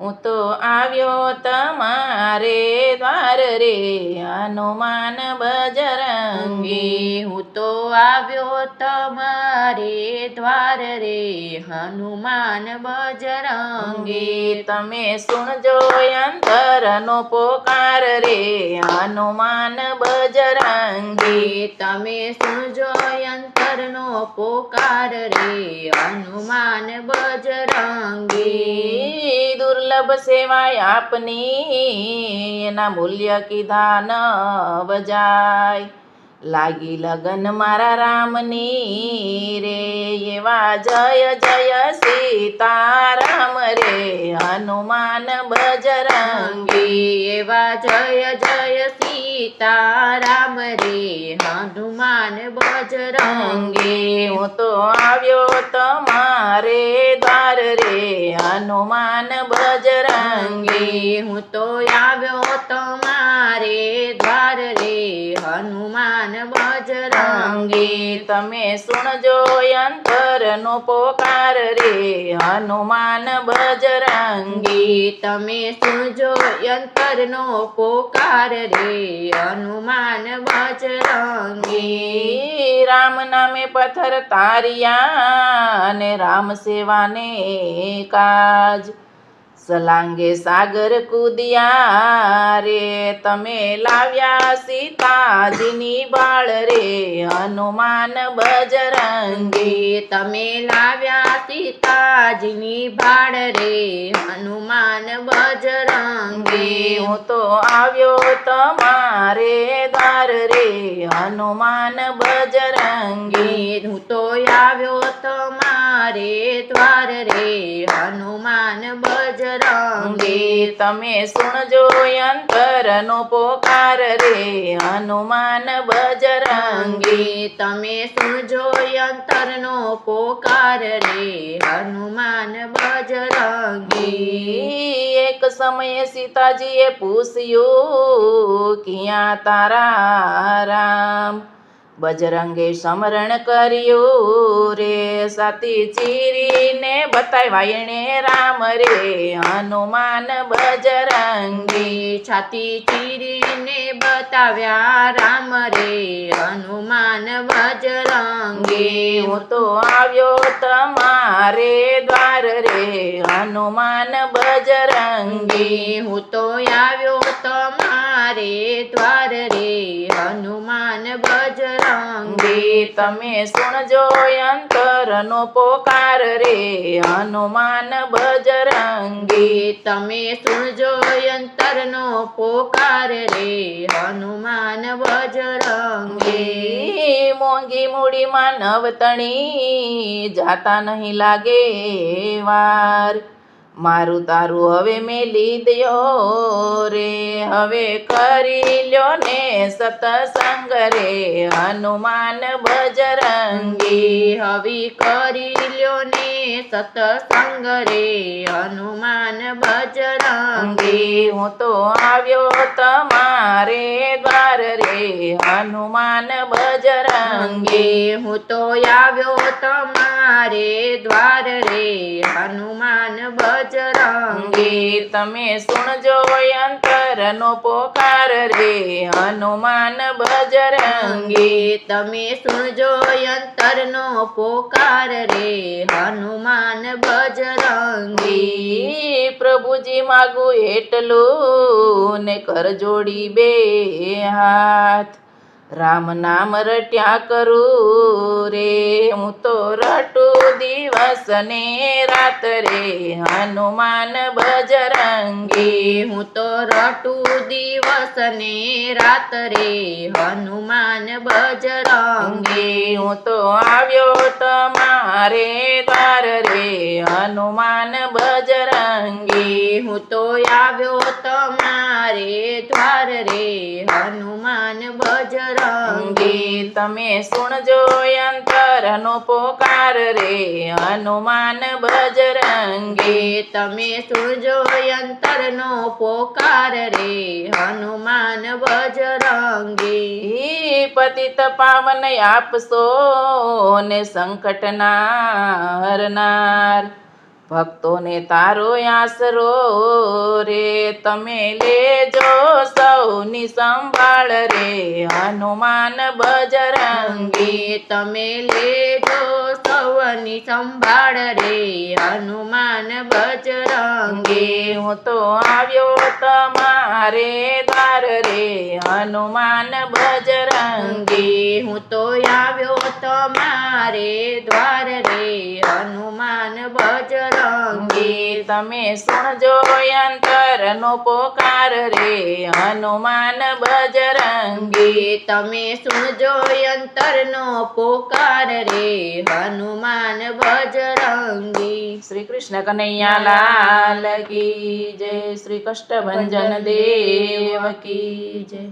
હું તો આવ્યો તમારે દ્વાર રે હનુમાન બજરંગી. હું તો આવ્યો તમારે દ્વાર રે હનુમાન બજરંગી. તમે સુણજો અંતરનો પોકાર રે હનુમાન બજરંગી તમે સુણજો અંતરનો પોકાર રે હનુમાન બજરંગી. દુર્લભ સેવાય આપની એના મૂલ્ય કીધા ન બજાય લાગી લગન મારા રામની રે એવા જય જય સીતારામ રે હનુમાન બજરંગી. એવા જય જય સીતારામ રે, હનુમાન બજરંગી. હું તો આવ્યો તમારે દ્વાર રે, હનુમાન બજરંગી. હું તો આવ્યો તમારે દ્વાર હનુમાન બજરંગી તમે સુણજો યંતરનો પોકાર રે. હનુમાન બજરંગી તમે સુણજો યંતરનો પોકાર રે. હનુમાન બજરંગી રામ નામે પથ્થર તારિયા અને રામ સેવાને કાજ. સલાંગે સાગર કૂદિયા રે. તમે લાવ્યા સીતાજીની બાળ રે. હનુમાન બજરંગી, તમે લાવ્યા સીતાજીની બાળ રે. હનુમાન બજરંગી, હું તો આવ્યો તમારે દ્વાર રે. હનુમાન બજરંગી, હું તો આવ્યો તમારે દ્વાર રે. હનુમાન બજરંગી અંગે તમે સુણજો અંતરનો પોકાર રે હનુમાન બજરંગી તમે સુણજો યંતરનો પોકાર રે હનુમાન બજરંગી એક સમયે સીતાજીએ પૂછ્યું ક્યાં તારા રામ બજરંગે સમરણ કર્યું રે સતી ચીરીને બતાવ્યા એણે રામ રે, હનુમાન બજરંગી છાતી ચીરીને બતાવ્યા રામ રે, હનુમાન બજરંગી હું તો આવ્યો તમારે દ્વાર રે, હનુમાન બજરંગી હું તો આવ્યો તમારે દ્વાર રે અંગે તમે સુણજો અંતરનો પોકાર રે, હનુમાન બજરંગી. તમે સુણજો અંતરનો પોકાર રે, હનુમાન બજરંગી. મોંઘી મૂડી માનવ તણી જાતા નહીં લાગે વાર. મારું તારું હવે મેલી દયો રે, હવે કરી લ્યો ને સતસંગ રે, હનુમાન બજરંગી. હવે કરી લ્યો ને સતસંગ રે, હનુમાન બજરંગી. હું તો આવ્યો તમારે દ્વાર રે, હનુમાન બજરંગી હું તો આવ્યો તમારે દ્વાર રે હનુમાન બજરંગે. તમે સુણજો અંતરનો પોકાર રે હનુમાન બજરંગે. તમે સુણજો અંતરનો પોકાર રે હનુમાન બજરંગી. પ્રભુજી માગું એટલું ને કર જોડી બે હાથ. રામ નામ રટ્યા કરું રે. હું તો રટું દિવસ ને રાત રે હનુમાન બજરંગી. હું તો રટું દિવસ ને રાત રે હનુમાન બજરંગી. હું તો આવ્યો તમારે દ્વાર રે હનુમાન બજરંગી. હું તો આવ્યો તમારે દ્વાર રે હનુમાન બજરંગી. અંગે તમે સુણજો અંતરનો પોકાર રે, હનુમાન બજરંગી તમે સુરજો અંતરનો પોકાર રે, હનુમાન બજરંગી પતિત પાવન આપશો ને સંકટના હરનાર ભક્તોને તારો આશરો રે તમે લેજો સૌની સંભાળ રે હનુમાન બજરંગી તમે લેજો સૌની સંભાળ રે હનુમાન બજરંગે. હું તો આવ્યો તમારે દ્વાર રે હનુમાન બજરંગે. હું તો આવ્યો તમારે દ્વાર રે હનુમાન બજરંગે. તમે સુણજો અંતરનો પોકાર રે હનુમાન બજરંગે. તમે સુણજો અંતરનો પોકાર રે હનુમાન બજરંગી શ્રી કૃષ્ણ કનૈયા લાલ કી જય શ્રી કષ્ટભંજન દેવ કી જય